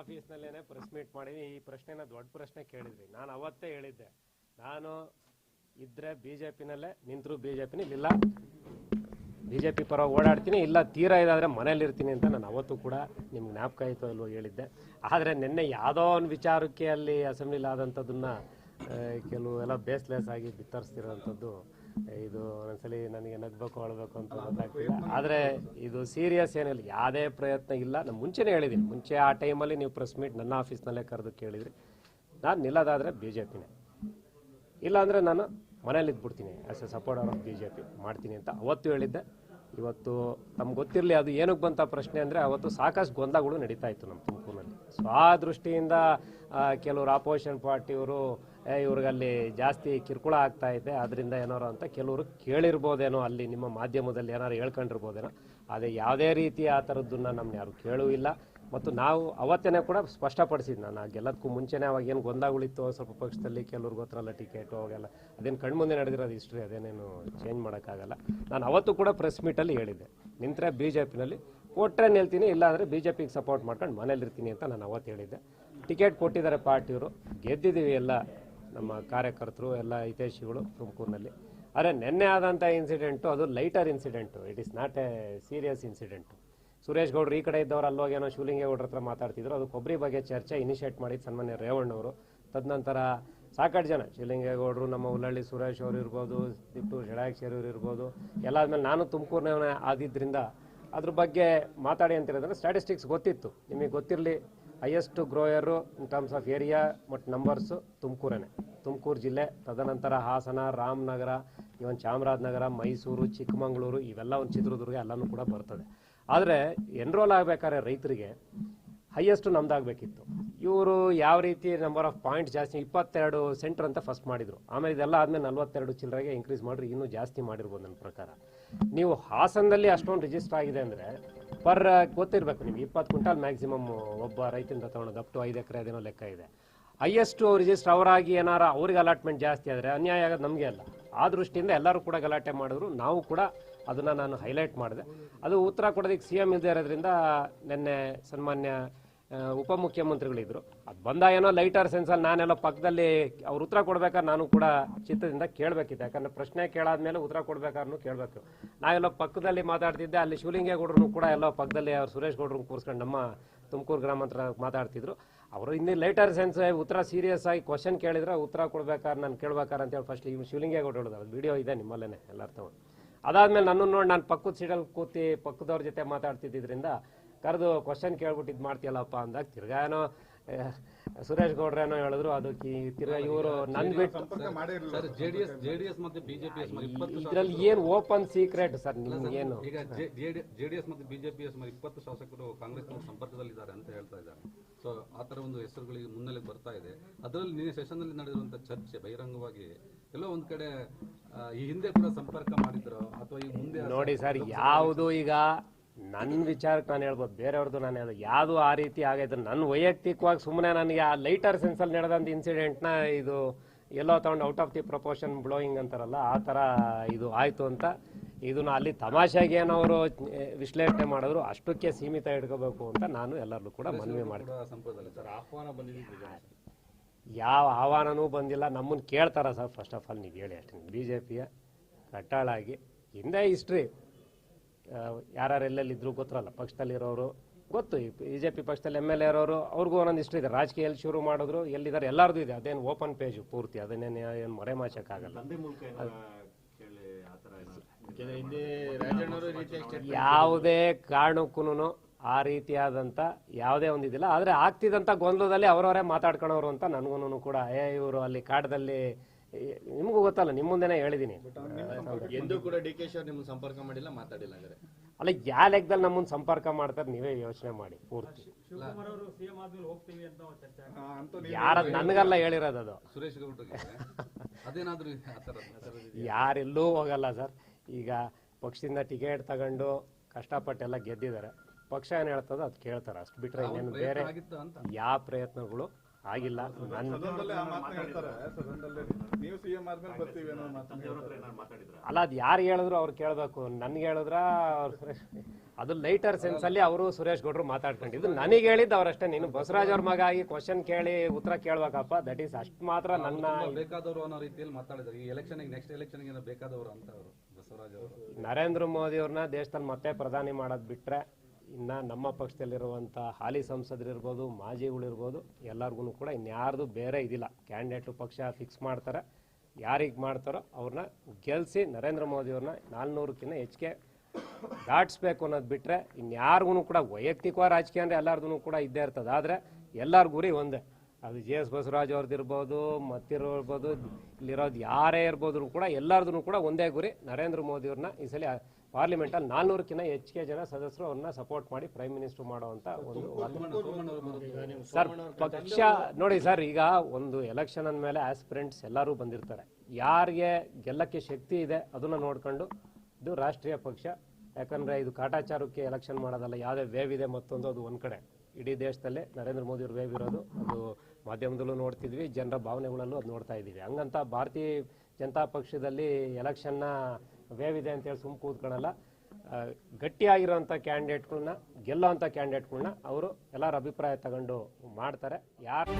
ಆಫೀಸ್ನಲ್ಲೇನೆ press meet ಮಾಡಿ ಈ ಪ್ರಶ್ನೆನ ದೊಡ್ಡ ಪ್ರಶ್ನೆ ಕೇಳಿದ್ರಿ ನಾನು ಅವತ್ತೇ ಹೇಳಿದ್ದೆ. ನಾನು ಇದ್ರೆ ಬಿ ಜೆ ಪಿನಲ್ಲೇ ನಿಂತರು ಬಿ ಜೆ ಪಿನ ಇಲ್ಲ ಬಿ ಜೆ ಪಿ ಪರ ಓಡಾಡ್ತೀನಿ, ಇಲ್ಲ ತೀರಾ ಮನೇಲಿ ಇರ್ತೀನಿ ಅಂತ ನಾನು ಅವತ್ತು ಕೂಡ ನಿಮ್ಗೆ ಜ್ಞಾಪಕ ಆಯಿತು ಅಲ್ವೋ ಹೇಳಿದ್ದೆ. ಆದರೆ ನಿನ್ನೆ ಯಾವುದೋ ಒಂದು ವಿಚಾರಕ್ಕೆ ಅಲ್ಲಿ ಅಸೆಂಬ್ಲಿಲಿ ಆದಂಥದ್ದನ್ನ ಕೆಲವು ಎಲ್ಲ ಬೇಸ್ಲೆಸ್ ಆಗಿ ಬಿತ್ತರಿಸ್ತಿರೋವಂಥದ್ದು ಇದು ಒಂದ್ಸಲಿ ನನಗೆ ನಗ್ಬೇಕು ಅಳ್ಬೇಕು ಅಂತ ಗೊತ್ತಾಗ್ತಿಲ್ಲ. ಆದರೆ ಇದು ಸೀರಿಯಸ್ ಏನಿಲ್ಲ ಯಾವುದೇ ಪ್ರಯತ್ನ ಇಲ್ಲ. ನಾನು ಮುಂಚೆನೇ ಹೇಳಿದ್ದೀನಿ ಮುಂಚೆ ಆ ಟೈಮಲ್ಲಿ ನೀವು ಪ್ರೆಸ್ ಮೀಟ್ ನನ್ನ ಆಫೀಸ್ನಲ್ಲೇ ಕರೆದು ಕೇಳಿದ್ರಿ. ನಾನು ನಿಲ್ಲೋದಾದ್ರೆ ಬಿ ಜೆ ಪಿನೇ ಇಲ್ಲಾಂದರೆ ನಾನು ಮನೇಲಿ ಇದ್ಬಿಡ್ತೀನಿ. As a supporter of B J P ಮಾಡ್ತೀನಿ ಅಂತ ಅವತ್ತು ಹೇಳಿದ್ದೆ. ಇವತ್ತು ನಮ್ಗೆ ಗೊತ್ತಿರಲಿ ಅದು ಏನಕ್ಕೆ ಬಂತ ಪ್ರಶ್ನೆ ಅಂದರೆ ಅವತ್ತು ಸಾಕಷ್ಟು ಗೊಂದಲಗಳು ನಡೀತಾ ಇತ್ತು ನಮ್ಮ ತುಮಕೂರಿನಲ್ಲಿ ಸೊ ಆ ದೃಷ್ಟಿಯಿಂದ ಕೆಲವರು ಆಪೋಸಿಷನ್ ಪಾರ್ಟಿಯವರು ಇವ್ರಿಗಲ್ಲಿ ಜಾಸ್ತಿ ಕಿರುಕುಳ ಆಗ್ತಾ ಇದೆ. ಅದರಿಂದ ಏನಾರು ಅಂತ ಕೆಲವರು ಕೇಳಿರ್ಬೋದೇನೋ ಅಲ್ಲಿ ನಿಮ್ಮ ಮಾಧ್ಯಮದಲ್ಲಿ ಏನಾರು ಹೇಳ್ಕೊಂಡಿರ್ಬೋದೇನೋ. ಅದೇ ಯಾವುದೇ ರೀತಿ ಆ ಥರದ್ದನ್ನ ನಮ್ಮನ್ನ ಯಾರು ಕೇಳೂ ಇಲ್ಲ. ಮತ್ತು ನಾವು ಅವತ್ತೇನೆ ಕೂಡ ಸ್ಪಷ್ಟಪಡಿಸಿದ್ದು ನಾನು, ಆ ಗೆಲ್ಲದಕ್ಕೂ ಮುಂಚೆನೇ ಅವಾಗ ಏನು ಗೊಂದಲಗಳಿತ್ತು ಸ್ವಲ್ಪ ಪಕ್ಷದಲ್ಲಿ ಕೆಲವ್ರಿಗೆ ಗೊತ್ತಿರಲ್ಲ ಟಿಕೆಟು, ಅವಾಗೆಲ್ಲ. ಅದೇನು ಕಣ್ಮುಂದೆ ನಡೆದಿರೋದು ಹಿಸ್ಟ್ರಿ ಅದೇನೇನು ಚೇಂಜ್ ಮಾಡೋಕ್ಕಾಗಲ್ಲ. ನಾನು ಅವತ್ತು ಕೂಡ ಪ್ರೆಸ್ ಮೀಟಲ್ಲಿ ಹೇಳಿದ್ದೆ. ನಿಂತರೆ ಬಿ ಜೆ ಪಿನಲ್ಲಿ ಕೊಟ್ಟರೆ ನಿಲ್ತೀನಿ, ಇಲ್ಲಾಂದರೆ ಬಿ ಜೆ ಪಿಗೆ ಸಪೋರ್ಟ್ ಮಾಡ್ಕೊಂಡು ಮನೇಲಿರ್ತೀನಿ ಅಂತ ನಾನು ಅವತ್ತು ಹೇಳಿದ್ದೆ. ಟಿಕೆಟ್ ಕೊಟ್ಟಿದ್ದಾರೆ ಪಾರ್ಟಿಯವರು, ಗೆದ್ದಿದ್ದೀವಿ ಎಲ್ಲ. ನಮ್ಮ ಕಾರ್ಯಕರ್ತರು, ಎಲ್ಲ ಹಿತೈಷಿಗಳು ತುಮಕೂರಿನಲ್ಲಿ. ಆದರೆ ನಿನ್ನೆ ಆದಂಥ ಇನ್ಸಿಡೆಂಟು ಅದು lighter incident it is not a serious incident Suresh ಗೌಡ್ರು ಈ ಕಡೆ ಇದ್ದವ್ರು ಅಲ್ಲೋಗೇನೋ ಶಿವಲಿಂಗೇಗೌಡ್ರ ಹತ್ರ ಮಾತಾಡ್ತಿದ್ರು. ಅದು ಕೊಬ್ಬರಿ ಬಗ್ಗೆ ಚರ್ಚೆ ಇನಿಷಿಯೇಟ್ ಮಾಡಿದ್ದು ಸನ್ಮಾನ್ಯ ರೇವಣ್ಣವರು ತದನಂತರ ಸಾಕಷ್ಟು ಜನ, ಶಿವಲಿಂಗೇಗೌಡರು, ನಮ್ಮ ಉಲ್ಲಳ್ಳಿ ಸುರೇಶ್ ಅವರು ಇರ್ಬೋದು ದಿಟ್ಟು ಷಡಾಕ್ಷರಿ ಅವರು ಇರ್ಬೋದು ಎಲ್ಲ ಆದಮೇಲೆ ನಾನು ತುಮಕೂರಿನವನೇ ಆದಿದ್ದರಿಂದ ಅದ್ರ ಬಗ್ಗೆ ಮಾತಾಡಿ ಅಂತಿರೋದ್ರೆ ಸ್ಟ್ಯಾಟಿಸ್ಟಿಕ್ಸ್ ಗೊತ್ತಿತ್ತು. ನಿಮಗೆ ಗೊತ್ತಿರಲಿ highest grower in terms of area ಮತ್ತು ನಂಬರ್ಸು ತುಮಕೂರೇನೆ. ತುಮಕೂರು ಜಿಲ್ಲೆ, ತದನಂತರ ಹಾಸನ, ರಾಮನಗರ ಇವನ್ ಚಾಮರಾಜನಗರ, ಮೈಸೂರು, ಚಿಕ್ಕಮಗಳೂರು, ಇವೆಲ್ಲ ಒಂದು ಚಿತ್ರದುರ್ಗ ಎಲ್ಲನೂ ಕೂಡ ಬರ್ತದೆ. ಆದರೆ ಎನ್ರೋಲ್ ಆಗಬೇಕಾದ್ರೆ ರೈತರಿಗೆ ಹೈಯೆಸ್ಟ್ ನಮ್ದಾಗಬೇಕಿತ್ತು. ಇವರು ಯಾವ ರೀತಿ ನಂಬರ್ ಆಫ್ ಪಾಯಿಂಟ್ ಜಾಸ್ತಿ, ಇಪ್ಪತ್ತೆರಡು ಸೆಂಟರ್ ಅಂತ ಫಸ್ಟ್ ಮಾಡಿದರು. ಆಮೇಲೆ ಇದೆಲ್ಲ ಆದಮೇಲೆ ನಲ್ವತ್ತೆರಡು ಚಿಲ್ಲರೆಗೆ ಇನ್ಕ್ರೀಸ್ ಮಾಡಿರಿ ಇನ್ನೂ ಜಾಸ್ತಿ ಮಾಡಿರ್ಬೋದು ನನ್ನ ಪ್ರಕಾರ. ನೀವು ಹಾಸನದಲ್ಲಿ ಅಷ್ಟೊಂದು ರಿಜಿಸ್ಟರ್ ಆಗಿದೆ ಅಂದರೆ ಪರ್ ಗೊತ್ತಿರಬೇಕು ನಿಮ್ಗೆ, ಇಪ್ಪತ್ತು ಕ್ವಿಂಟಾಲ್ ಮ್ಯಾಕ್ಸಿಮಮ್ ಒಬ್ಬ ರೈತರಿಂದ ತೊಗೊಳೋದು ಅಪ್ ಟು ಐದು ಎಕರೆ ಅದೇನೋ ಲೆಕ್ಕ ಇದೆ. ಹೈಯೆಸ್ಟ್ ರಿಜಿಸ್ಟರ್ ಅವರಾಗಿ ಏನಾರ ಅವ್ರಿಗೆ ಅಲಾಟ್ಮೆಂಟ್ ಜಾಸ್ತಿ ಆದರೆ ಅನ್ಯಾಯ ಆಗೋದು ನಮಗೆ ಅಲ್ಲ. ಆ ದೃಷ್ಟಿಯಿಂದ ಎಲ್ಲರೂ ಕೂಡ ಗಲಾಟೆ ಮಾಡಿದ್ರು, ನಾವು ಕೂಡ ಅದನ್ನು ನಾನು ಹೈಲೈಟ್ ಮಾಡಿದೆ. ಅದು ಉತ್ತರ ಕೊಡೋದಕ್ಕೆ ಸಿ ಎಂ ಇಲ್ಲದೆ ಇರೋದ್ರಿಂದ ನಿನ್ನೆ ಸನ್ಮಾನ್ಯ ಉಪಮುಖ್ಯಮಂತ್ರಿಗಳಿದ್ರು. ಅದು ಬಂದ ಏನೋ ಲೈಟರ್ ಸೆನ್ಸಲ್ಲಿ ನಾನೆಲ್ಲ ಪಕ್ಕದಲ್ಲಿ ಅವ್ರು ಉತ್ತರ ಕೊಡ್ಬೇಕಾದ್ರೆ ನಾನು ಕೂಡ ಚಿತ್ರದಿಂದ ಕೇಳಬೇಕಿತ್ತು. ಯಾಕಂದ್ರೆ ಪ್ರಶ್ನೆ ಕೇಳಾದ್ಮೇಲೆ ಉತ್ತರ ಕೊಡ್ಬೇಕಾದ್ರೂ ಕೇಳಬೇಕು. ನಾವೆಲ್ಲ ಪಕ್ಕದಲ್ಲಿ ಮಾತಾಡ್ತಿದ್ದೆ, ಅಲ್ಲಿ ಶಿವಲಿಂಗೇಗೌಡರು ಕೂಡ ಎಲ್ಲೋ ಪಕ್ಕದಲ್ಲಿ ಅವ್ರು ಸುರೇಶ್ ಗೌಡ್ರು ಕೂರಿಸ್ಕೊಂಡು ನಮ್ಮ ತುಮಕೂರು ಗ್ರಾಮಾಂತರ ಮಾತಾಡ್ತಿದ್ರು. ಅವರು ಇನ್ನೂ ಲೈಟರ್ ಸೆನ್ಸ್ ಉತ್ತರ ಸೀರಿಯಸ್ ಆಗಿ ಕ್ವಶನ್ ಕೇಳಿದ್ರೆ ಉತ್ತರ ಕೊಡ್ಬೇಕಾದ್ರೆ ನಾನು ಕೇಳ್ಬೇಕಾರೆ ಅಂತೇಳಿ ಫಸ್ಟ್ ಇವ್ನು ಶಿವಲಿಂಗೇಗೌಡ ಹೇಳಿದ್ರು. ಅದು ವಿಡಿಯೋ ಇದೆ ನಿಮ್ಮಲ್ಲೇ ಎಲ್ಲರ ತಗೊಂಡು ಅದಾದ್ಮೇಲೆ ನನ್ನನ್ನು ನೋಡಿ ನಾನು ಪಕ್ಕದ ಸೀಟಲ್ಲಿ ಕೂತಿ ಪಕ್ಕದವ್ರ ಜೊತೆ ಮಾತಾಡ್ತಿದ್ದರಿಂದ ಕರೆದು ಕ್ವಶನ್ ಕೇಳ್ಬಿಟ್ಟು ಇದು ಮಾಡ್ತೀಯಲ್ಲಪ್ಪ ಅಂದಾಗ ತಿರ್ಗಾ ಏನೋ ಸುರೇಶ್ ಸುರೇಶ್ ಗೌಡ್ರೇನೋ ಹೇಳಿದ್ರು ಅದು ಕಿ- ತಿರ್ಗಾ ಇವರು ನನ್ ಬಿಟ್ಟು ಸರ್ ಜೆಡಿಎಸ್ ಜೆಡಿಎಸ್ ಮತ್ತೆ ಬಿಜೆಪಿ ಇದ್ರಲ್ಲಿ ಏನು ಓಪನ್ ಸೀಕ್ರೆಟ್ ಸರ್ ನಿಮ್ಗೇನು? ಈಗ ಜೆಡಿಎಸ್ ಮತ್ತೆ ಬಿಜೆಪಿ ಸುಮಾರು ಇಪ್ಪತ್ತು ಶಾಸಕರು ಕಾಂಗ್ರೆಸ್ ಸಂಪರ್ಕದಲ್ಲಿದ್ದಾರೆ ಅಂತ ಹೇಳ್ತಾ ಇದ್ದಾರೆ. ಸೊ ಆ ತರ ಒಂದು ಹೆಸರುಗಳಿಗೆ ಮುನ್ನೆಲೆ ಬರ್ತಾ ಇದೆ. ಅದರಲ್ಲಿ ನಿನ್ನೆ ಸೆಷನ್ ಅಲ್ಲಿ ನಡೆದಿರುವಂತ ಚರ್ಚೆ ಬಹಿರಂಗವಾಗಿ ಎಲ್ಲೋ ಒಂದ್ ಕಡೆ ಆ, ಈ ಹಿಂದೆ ಕೂಡ ಸಂಪರ್ಕ ಮಾಡಿದ್ರು ಅಥವಾ ಈ ಮುಂದೆ ನೋಡಿ ಸರ್ ಯಾವುದು ಈಗ ನನ್ನ ವಿಚಾರಕ್ಕೆ ನಾನು ಹೇಳ್ಬೋದು ಬೇರೆಯವ್ರದ್ದು ನಾನು ಹೇಳೋದು. ಯಾವುದು ಆ ರೀತಿ ಆಗೈತೆ ನನ್ನ ವೈಯಕ್ತಿಕವಾಗಿ ಸುಮ್ಮನೆ ನನಗೆ ಆ ಲೈಟರ್ ಸೆನ್ಸಲ್ಲಿ ನಡೆದಂಥ ಇನ್ಸಿಡೆಂಟ್ನ ಇದು ಎಲ್ಲೋ ತಗೊಂಡು out of the proportion blowing ಅಂತಾರಲ್ಲ ಆ ಥರ ಇದು ಆಯಿತು ಅಂತ ಇದನ್ನ ಅಲ್ಲಿ ತಮಾಷೆಗೆ ಏನವರು ವಿಶ್ಲೇಷಣೆ ಮಾಡಿದ್ರು ಅಷ್ಟಕ್ಕೆ ಸೀಮಿತ ಇಟ್ಕೋಬೇಕು ಅಂತ ನಾನು ಎಲ್ಲರಲ್ಲೂ ಕೂಡ ಮನವಿ ಬಂದಿದೆ ಯಾವ ಆಹ್ವಾನನೂ ಬಂದಿಲ್ಲ ನಮ್ಮನ್ನು ಕೇಳ್ತಾರ ಸರ್ ಫಸ್ಟ್ ಆಫ್ ಆಲ್ ನೀವು ಹೇಳಿ ಅಷ್ಟೇ ಬಿ ಜೆ ಪಿಯ ಕಟ್ಟಾಳಾಗಿ ಹಿಂದೆ ಹಿಸ್ಟ್ರಿ ಯಾರ್ಯಾರು ಎಲ್ಲೆಲ್ಲಿ ಇದ್ರು ಗೊತ್ತಿರಲ್ಲ. ಪಕ್ಷದಲ್ಲಿರೋರು ಗೊತ್ತು. ಬಿ ಜೆ ಪಿ ಪಕ್ಷದಲ್ಲಿ ಎಂ ಎಲ್ ಎ ಇರೋರು ಅವ್ರಿಗೂ ಒಂದೊಂದು ಇಷ್ಟ ಇದೆ. ರಾಜಕೀಯ ಎಲ್ಲಿ ಶುರು ಮಾಡಿದ್ರು ಎಲ್ಲಿದ್ದಾರೆ ಎಲ್ಲಾರ್ದು ಇದೆ. ಅದೇನು ಓಪನ್ ಪೇಜು ಪೂರ್ತಿ ಅದನ್ನೇನು ಏನು ಮರೆಮಾಚಕ್ಕಾಗಲ್ಲ ಮಾಚಕ್ಕಾಗಲ್ಲ. ಯಾವುದೇ ಕಾರಣಕ್ಕೂ ಆ ರೀತಿಯಾದಂಥ ಯಾವುದೇ ಒಂದು ಇದಿಲ್ಲ. ಆದರೆ ಆಗ್ತಿದ್ದಂಥ ಗೊಂದಲದಲ್ಲಿ ಅವರವರೇ ಮಾತಾಡ್ಕೊಳೋರು ಅಂತ ನನಗೂ ಕೂಡ. ಏ ಇವರು ಅಲ್ಲಿ ಕಾಡದಲ್ಲಿ ನಿಮಗೂ ಗೊತ್ತಲ್ಲ ನಿಮ್ಮ ಮುಂದೆನೇ ಹೇಳಿದ್ದೀನಿ ಎಂದೂ ಕೂಡ ಡಿ ಕೆ ಶಿ ಅವ್ರು ನಿಮ್ಗೆ ಸಂಪರ್ಕ ಮಾಡಿಲ್ಲ ಮಾತಾಡಿಲ್ಲ ಅಲ್ಲ ಯಾವ ಲೆಕ್ಕದಲ್ಲಿ ನಮ್ಮನ್ನು ಸಂಪರ್ಕ ಮಾಡ್ತಾರೆ ನೀವೇ ಯೋಚನೆ ಮಾಡಿ ಪೂರ್ತಿ. ಯಾರ ನನಗಲ್ಲ ಹೇಳಿರೋದು ಅದು. ಸುರೇಶ್ ಗೌಡ್ರಿಗೆ ಅದೇನಾದ್ರೂ ಯಾರೆಲ್ಲೂ ಹೋಗಲ್ಲ ಸರ್. ಈಗ ಪಕ್ಷದಿಂದ ಟಿಕೆಟ್ ತಗೊಂಡು ಕಷ್ಟಪಟ್ಟೆಲ್ಲ ಗೆದ್ದಿದ್ದಾರೆ. ಪಕ್ಷ ಏನು ಹೇಳ್ತದೋ ಅದು ಕೇಳ್ತಾರೆ. ಅಷ್ಟು ಬಿಟ್ರೆ ಇನ್ನೇನು ಬೇರೆ ಯಾವ ಪ್ರಯತ್ನಗಳು ಆಗಿಲ್ಲ. ನನ್ನ ಸದನದಲ್ಲೇ ಆ ಮಾತನ್ನ ಹೇಳ್ತಾರೆ. ಸದನದಲ್ಲೇ ನೀವು ಸಿಎಂ ಆದ್ಮೇಲೆ ಬರ್ತೀವಿ ಅನ್ನೋ ಮಾತನ್ನ ಅಲ್ಲ ಅದು ಯಾರು ಹೇಳಿದ್ರು ಅವ್ರು ಕೇಳಬೇಕು. ನನ್ಗೆ ಹೇಳಿದ್ರ ಅವ್ರು ಸುರೇಶ್? ಅದು ಲೈಟರ್ ಸೆನ್ಸ್ ಅಲ್ಲಿ ಅವರು ಸುರೇಶ್ ಗೌಡ್ರು ಮಾತಾಡ್ಕೊಂಡಿದ್ದು. ನನಗೆ ಹೇಳಿದ್ದು ಅವರಷ್ಟೇ. ನೀನು ಬಸವರಾಜ್ ಅವ್ರ ಮಗ ಆಗಿ ಕ್ವಶನ್ ಕೇಳಿ ಉತ್ತರ ಕೇಳ್ಬೇಕಪ್ಪ. ದಟ್ ಈಸ್ ಅಷ್ಟು ಮಾತ್ರ ನನ್ನ ಬೇಕಾದವರು ಅನ್ನೋ ರೀತಿಯಲ್ಲಿ ಮಾತಾಡಿದ್ರು ಈ ಎಲೆಕ್ಷನ್ ನೆಕ್ಸ್ಟ್ ಎಲೆಕ್ಷನ್ ಏನೋ ಬೇಕಾದವರು ಅಂತ ಅವರು ಬಸವರಾಜ್ ಅವರು. ನರೇಂದ್ರ ಮೋದಿ ಅವ್ರನ್ನ ದೇಶದಲ್ಲಿ ಮತ್ತೆ ಪ್ರಧಾನಿ ಮಾಡೋದು ಬಿಟ್ರೆ ಇನ್ನ ನಮ್ಮ ಪಕ್ಷದಲ್ಲಿರುವಂಥ ಹಾಲಿ ಸಂಸದರಿರ್ಬೋದು ಮಾಜಿಗಳಿರ್ಬೋದು ಎಲ್ಲರಿಗೂ ಕೂಡ ಇನ್ಯಾರ್ದು ಬೇರೆ ಇದಿಲ್ಲ. ಕ್ಯಾಂಡಿಡೇಟು ಪಕ್ಷ ಫಿಕ್ಸ್ ಮಾಡ್ತಾರೆ. ಯಾರಿಗೆ ಮಾಡ್ತಾರೋ ಅವ್ರನ್ನ ಗೆಲ್ಲಿಸಿ ನರೇಂದ್ರ ಮೋದಿಯವ್ರನ್ನ ನಾಲ್ನೂರಕ್ಕಿಂತ ಹೆಚ್ಚಿಗೆ ದಾಟಿಸ್ಬೇಕು ಅನ್ನೋದು ಬಿಟ್ಟರೆ ಇನ್ಯಾರಿಗೂ ಕೂಡ ವೈಯಕ್ತಿಕವಾಗಿ ರಾಜಕೀಯ ಅಂದರೆ ಎಲ್ಲರದೂ ಕೂಡ ಇದ್ದೇ ಇರ್ತದೆ. ಆದರೆ ಎಲ್ಲರ ಗುರಿ ಒಂದೇ. ಅದು ಜೆ ಎಸ್ ಬಸವರಾಜ್ ಅವ್ರದ್ದು ಇರ್ಬೋದು ಮತ್ತಿರ್ಬೋದು ಇಲ್ಲಿರೋದು ಯಾರೇ ಇರ್ಬೋದ್ರು ಕೂಡ ಎಲ್ಲರದೂ ಕೂಡ ಒಂದೇ ಗುರಿ ನರೇಂದ್ರ ಮೋದಿಯವ್ರನ್ನ ಈ ಸಲ ಪಾರ್ಲಿಮೆಂಟಲ್ಲಿ ನಾನ್ನೂರಕ್ಕಿಂತ ಹೆಚ್ಚಿಗೆ ಜನ ಸದಸ್ಯರು ಅವ್ರನ್ನ ಸಪೋರ್ಟ್ ಮಾಡಿ ಪ್ರೈಮ್ ಮಿನಿಸ್ಟರ್ ಮಾಡುವಂತ ಒಂದು ಸರ್ ಪಕ್ಷ ನೋಡಿ ಸರ್ ಈಗ ಒಂದು ಎಲೆಕ್ಷನ್ ಅಂದಮೇಲೆ ಆಸ್ಪಿರೆಂಟ್ಸ್ ಎಲ್ಲರೂ ಬಂದಿರ್ತಾರೆ. ಯಾರಿಗೆ ಗೆಲ್ಲಕ್ಕೆ ಶಕ್ತಿ ಇದೆ ಅದನ್ನ ನೋಡ್ಕೊಂಡು ಇದು ರಾಷ್ಟ್ರೀಯ ಪಕ್ಷ. ಯಾಕಂದ್ರೆ ಇದು ಕಾಟಾಚಾರಕ್ಕೆ ಎಲೆಕ್ಷನ್ ಮಾಡೋದಲ್ಲ ಯಾವುದೇ ವೇವ್ ಇದೆ ಮತ್ತೊಂದು ಅದು ಒಂದು ಕಡೆ. ಇಡೀ ದೇಶದಲ್ಲೇ ನರೇಂದ್ರ ಮೋದಿ ಅವ್ರ ವೇವ್ ಇರೋದು. ಅದು ಮಾಧ್ಯಮದಲ್ಲೂ ನೋಡ್ತಿದ್ವಿ ಜನರ ಭಾವನೆಗಳಲ್ಲೂ ಅದು ನೋಡ್ತಾ ಇದ್ದೀವಿ. ಹಂಗಂತ ಭಾರತೀಯ ಜನತಾ ಪಕ್ಷದಲ್ಲಿ ಎಲೆಕ್ಷನ್ನ ವೇವ್ ಇದೆ ಅಂತೇಳಿ ಸುಮ್ಮ ಕೂತ್ಕೊಳ್ಳಲ್ಲ ಗಟ್ಟಿಯಾಗಿರೋಂಥ ಕ್ಯಾಂಡಿಡೇಟ್ಗಳನ್ನ ಗೆಲ್ಲೋಂಥ ಕ್ಯಾಂಡಿಡೇಟ್ಗಳನ್ನ ಅವರು ಎಲ್ಲರ ಅಭಿಪ್ರಾಯ ತಗೊಂಡು ಮಾಡ್ತಾರೆ. ಯಾರು